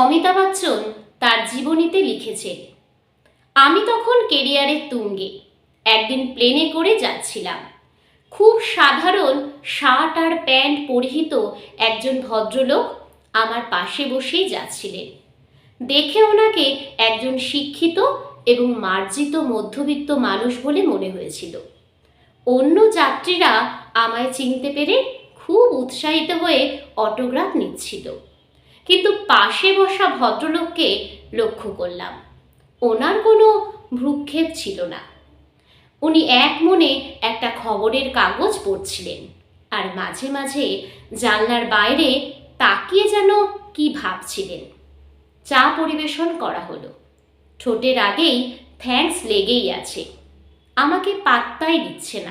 অমিতাভ বচ্চন তার জীবনীতে লিখেছেন আমি তখন কেরিয়ারের তুঙ্গে, একদিন প্লেনে করে যাচ্ছিলাম। খুব সাধারণ শার্ট আর প্যান্ট পরিহিত একজন ভদ্রলোক আমার পাশে বসেই যাচ্ছিলেন। দেখে ওনাকে একজন শিক্ষিত এবং মার্জিত মধ্যবিত্ত মানুষ বলে মনে হয়েছিল। অন্য যাত্রীরা আমায় চিনতে পেরে খুব উৎসাহিত হয়ে অটোগ্রাফ নিচ্ছিল। কিন্তু পাশে বসা ভদ্রলোককে লক্ষ্য করলাম। ওনার কোনো ভ্রুক্ষেপ ছিল না। উনি এক মনে একটা খবরের কাগজ পড়ছিলেন আর মাঝে মাঝে জানলার বাইরে তাকিয়ে যেন কি ভাবছিলেন। চা পরিবেশন করা হলো। ঠোঁটের আগেই থ্যাঙ্কস লেগেই আছে। আমাকে পাত্তাই দিচ্ছে না।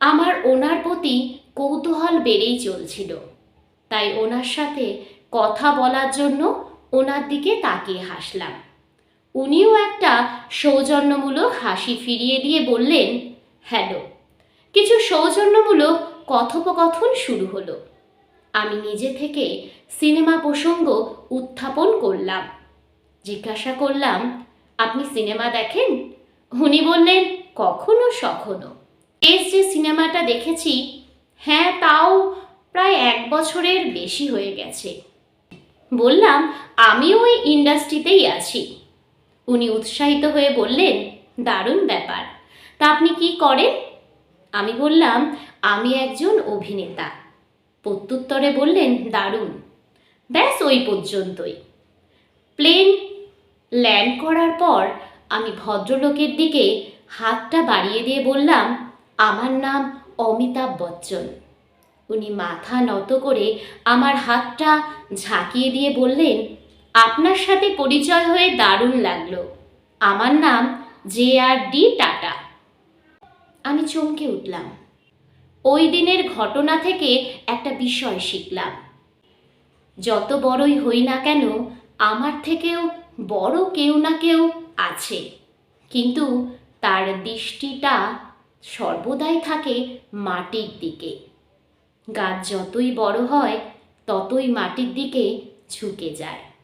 আমার ওনার প্রতি কৌতূহল বেড়েই চলছিল। তাই ওনার সাথে কথা বলার জন্য ওনার দিকে তাকিয়ে হাসলাম। উনিও একটা সৌজন্যমূলক হাসি ফিরিয়ে দিয়ে বললেন, হ্যালো। কিছু সৌজন্যমূলক কথোপকথন শুরু হলো। আমি নিজে থেকে সিনেমা প্রসঙ্গ উত্থাপন করলাম। জিজ্ঞাসা করলাম, আপনি সিনেমা দেখেন? উনি বললেন, কখনো সখনো। এস যে সিনেমাটা দেখেছি হ্যাঁ তাও প্রায় এক বছরের বেশি হয়ে গেছে। বললাম, আমিও ওই ইন্ডাস্ট্রিতেই আছি। উনি উৎসাহিত হয়ে বললেন, দারুণ ব্যাপার। তা আপনি কি করেন? আমি বললাম, আমি একজন অভিনেতা। প্রত্যুত্তরে বললেন, দারুণ। ব্যাস ওই পর্যন্তই। প্লেন ল্যান্ড করার পর আমি ভদ্রলোকের দিকে হাতটা বাড়িয়ে দিয়ে বললাম, আমার নাম অমিতাভ বচ্চন। উনি মাথা নত করে আমার হাতটা ঝাঁকিয়ে দিয়ে বললেন, আপনার সাথে পরিচয় হয়ে দারুণ লাগল। আমার নাম জে আর ডি টাটা। আমি চমকে উঠলাম। ওই দিনের ঘটনা থেকে একটা বিষয় শিখলাম। যত বড়ই হই না কেন, আমার থেকেও বড় কেউ না কেউ আছে। কিন্তু তার দৃষ্টিটা সর্বদাই থাকে মাটির দিকে। গাছ যতই বড় হয় ততই মাটির দিকে ঝুঁকে যায়।